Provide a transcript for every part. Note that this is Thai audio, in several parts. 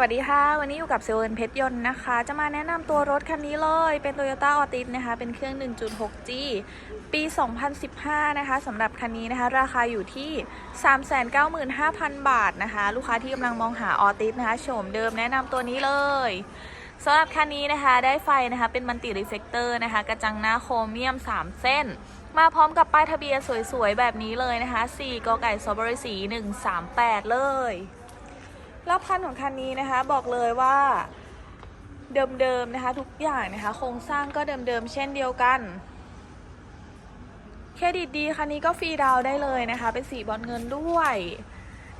วัสดีค่ะ วันนี้อยู่กับเซลล์เอิญเพชรยนต์นะคะ จะมาแนะนำตัวรถคันนี้เลย เป็น Toyota Altis นะคะ เป็นเครื่อง 1.6G ปี 2015 นะคะสำหรับคันนี้นะคะ ราคาอยู่ที่ 395,000 บาทนะคะ ลูกค้าที่กำลังมองหา Altis นะคะ โฉมเดิมแนะนำตัวนี้เลยสำหรับคันนี้นะคะ ได้ไฟนะคะ เป็นมันติรีเฟกเตอร์นะคะ กระจังหน้าโครเมียม 3 เส้น มาพร้อมกับป้ายทะเบียนสวยๆ แบบนี้เลยนะคะ 4กไก่ซอบริสี138 เลย แล้วพันของคันนี้นะคะบอกเลยว่าเดิมๆนะคะทุกอย่างนะคะโครงสร้างก็เดิมๆเช่นเดียวกันเครดิตดีคันนี้ก็ฟรีดาวได้เลยนะคะ เป็นสีบอลเงินด้วย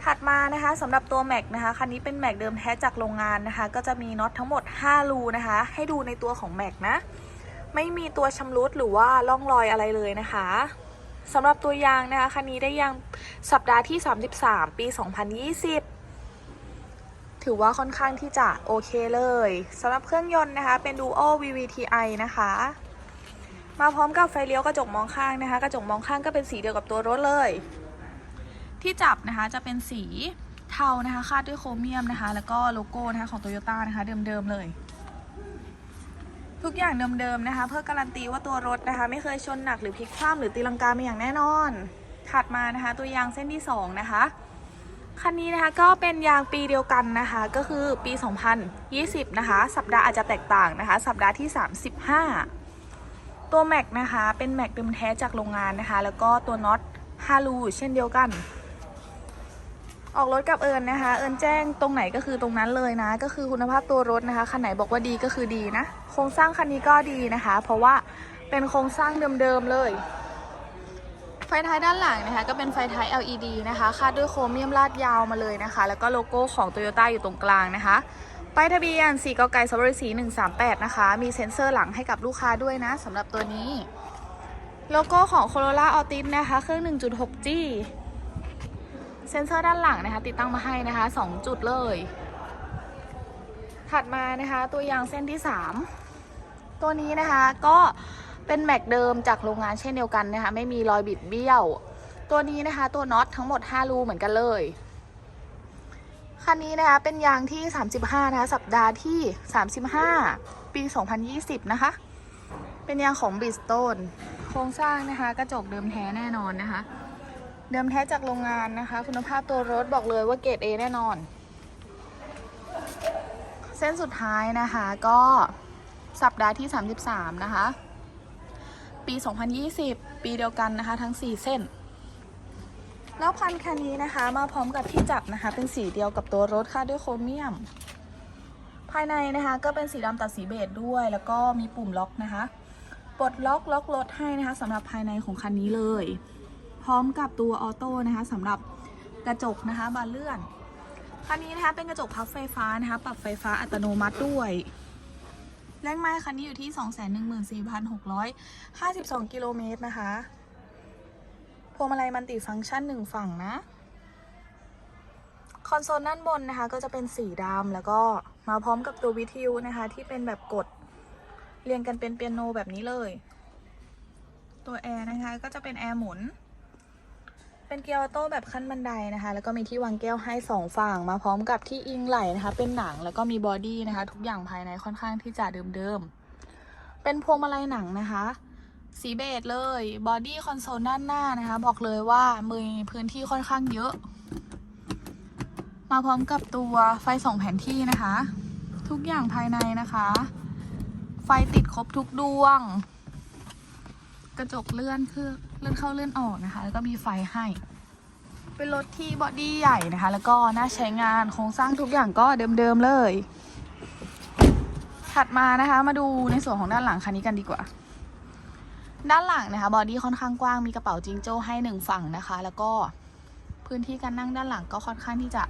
ถัดมานะคะสำหรับตัวแม็กนะคะคันนี้เป็นแม็กเดิมแท้จากโรงงานนะคะ ก็จะมีน็อตทั้งหมด 5 รูนะคะ ให้ดูในตัวของแม็กนะ ไม่มีตัวชำรุดหรือว่าร่องรอยอะไรเลยนะคะสำหรับตัวยางนะคะคันนี้ได้ยางสัปดาห์ที่ 33 ปี 2020 ถือว่าค่อนข้างที่จะโอเคเลยสำหรับเครื่องยนต์นะคะ เป็น Duo VVTi นะคะ มาพร้อมกับไฟเลี้ยวกระจกมองข้างนะคะ กระจกมองข้างก็เป็นสีเดียวกับตัวรถเลย ที่จับนะคะจะเป็นสีเทานะคะคาดด้วยโครเมียมนะคะ แล้วก็โลโก้นะคะของ Toyota นะคะ เดิมๆเลย ทุกอย่างเดิมๆนะคะ เพื่อการันตีว่าตัวรถนะคะ ไม่เคยชนหนักหรือพลิกคว่ำหรือตีลังกามาอย่างแน่นอนถัดมานะคะ ตัวยางเส้นที่สองนะคะ คันนี้นะคะก็เป็นยางปีเดียวกันนะคะ ก็คือปี 2020 นะคะ สัปดาห์อาจจะแตกต่างนะคะ สัปดาห์ที่ 35 ตัวแม็กนะคะ เป็นแม็กเดิมแท้จากโรงงานนะคะ แล้วก็ตัวน็อตฮารูเช่นเดียวกัน ออกรถกับเอิญนะคะ เอิญแจ้งตรงไหนก็คือตรงนั้นเลยนะ ก็คือคุณภาพตัวรถนะคะคันไหนบอกว่าดีก็คือดีนะ โครงสร้างคันนี้ก็ดีนะคะ เพราะว่าเป็นโครงสร้างเดิมๆเลย ไฟท้ายด้านหลังนะคะก็เป็นไฟท้าย LED นะคะคาดด้วยโครเมียมลาดยาวมาเลยนะคะ แล้วก็โลโก้ของ Toyota อยู่ตรงกลางนะคะป้ายทะเบียน4กไก่สบริสี138 นะคะ มีเซ็นเซอร์หลังให้กับลูกค้าด้วยนะสำหรับตัวนี้ โลโก้ของ Corolla Altis นะคะ เครื่อง 1.6G เซ็นเซอร์ด้านหลังนะคะ ติดตั้งมาให้นะคะ 2 จุดเลย ถัดมานะคะ ตัวยางเส้นที่ 3 ตัวนี้นะคะก็ เป็นแม็กเดิมจากโรงงานเช่นเดียวกันนะคะ ไม่มีรอยบิดเบี้ยว ตัวนี้นะคะ ตัวน็อตทั้งหมด 5 รูเหมือนกันเลย คันนี้นะคะเป็นยางที่ 35 นะคะ สัปดาห์ที่ 35 ปี 2020 นะคะ เป็นยางของบิสโตนโครงสร้างนะคะ กระจกเดิมแท้แน่นอนนะคะ เดิมแท้จากโรงงานนะคะ คุณภาพตัวรถบอกเลยว่าเกรด A แน่นอน เส้นสุดท้ายนะคะก็สัปดาห์ที่ 33 นะคะ ปี 2020 ปีเดียวกันนะคะ ทั้ง 4 เส้น แล้วพันคันนี้นะคะ มาพร้อมกับที่จับนะคะ เป็นสีเดียวกับตัวรถค่ะด้วยโครเมียม ภายในนะคะก็เป็นสีดำตัดสีเบจด้วย แล้วก็มีปุ่มล็อกนะคะปลดล็อกล็อกรถให้นะคะสำหรับภายในของคันนี้เลย พร้อมกับตัวออโต้นะคะสำหรับกระจกนะคะบานเลื่อนคันนี้นะคะเป็นกระจกพับไฟฟ้านะคะ ปรับไฟฟ้าอัตโนมัติด้วย แรงไม้คันนี้อยู่ที่ 214,652 กิโลเมตรนะคะ พวงมาลัยมันติฟังก์ชันหนึ่งฝั่งนะ คอนโซลด้านบนนะคะ ก็จะเป็นสีดำแล้วก็มาพร้อมกับตัววิทยุนะคะ ที่เป็นแบบกดเรียงกันเป็นเปียโนแบบนี้เลย ตัวแอร์นะคะก็จะเป็นแอร์หมุน เป็นเกียร์ออโต้แบบขั้นบันไดนะคะ แล้วก็มีที่วางแก้วให้สองฝั่งมาพร้อมกับที่อิงไหลนะคะ เป็นหนังแล้วก็มีบอดี้นะคะ ทุกอย่างภายในค่อนข้างที่จะเดิมๆ เป็นพวงมาลัยหนังนะคะ สีเบจเลยบอดี้คอนโซลด้านหน้านะคะ บอกเลยว่ามือพื้นที่ค่อนข้างเยอะ มาพร้อมกับตัวไฟส่องแผนที่นะคะ ทุกอย่างภายในนะคะ ไฟติดครบทุกดวง กระจกเลื่อนคือเลื่อนเข้าเลื่อนออกนะคะ แล้วก็มีไฟให้ เป็นรถที่บอดี้ใหญ่นะคะ แล้วก็น่าใช้งานโครงสร้างทุกอย่างก็เดิมๆเลย ถัดมานะคะ มาดูในส่วนของด้านหลังคันนี้กันดีกว่า ด้านหลังนะคะบอดี้ค่อนข้างกว้างมีกระเป๋าจิงโจ้ให้หนึ่งฝั่งนะคะ แล้วก็พื้นที่การนั่งด้านหลังก็ค่อนข้างที่จะ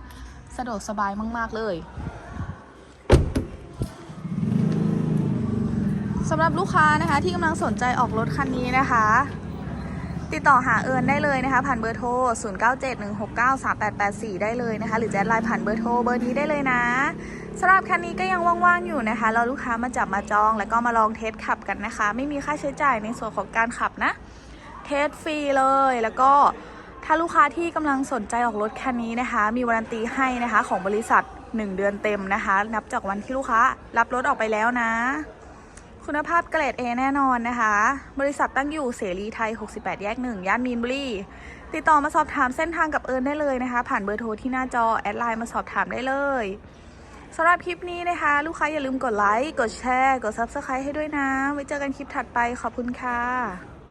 สะดวกสบายมาก ๆ เลยสำหรับลูกค้านะคะที่กำลังสนใจออกรถคันนี้นะคะ ติดต่อหาเอิญได้เลยนะคะ ผ่านเบอร์โทร 0971693884 ได้เลยนะคะ หรือแจ้ไลน์ผ่านเบอร์โทรเบอร์นี้ได้เลยนะสำหรับคันนี้ก็ยังว่างๆอยู่นะคะรอลูกค้ามาจับมาจอง แล้วก็มาลองเทสขับกันนะคะ ไม่มีค่าใช้จ่ายในส่วนของการขับนะ เทสฟรีเลยแล้วก็ถ้าลูกค้าที่กำลังสนใจออกรถคันนี้นะคะ มีวารันตีให้นะคะของบริษัท 1 เดือนเต็มนะคะ นับจากวันที่ลูกค้ารับรถออกไปแล้วนะ คุณภาพเกรด A แน่นอนนะคะ บริษัทตั้งอยู่เสรีไทย 68 แยก 1 ย่านมีนบุรี ติดต่อมาสอบถามเส้นทางกับเอิญได้เลยนะคะ ผ่านเบอร์โทรที่หน้าจอ แอดไลน์มาสอบถามได้เลยสำหรับคลิปนี้นะคะ ลูกค้าอย่าลืมกดไลค์ กดแชร์ กด Subscribe ให้ด้วยนะ ไว้เจอกันคลิปถัดไปขอบคุณค่ะ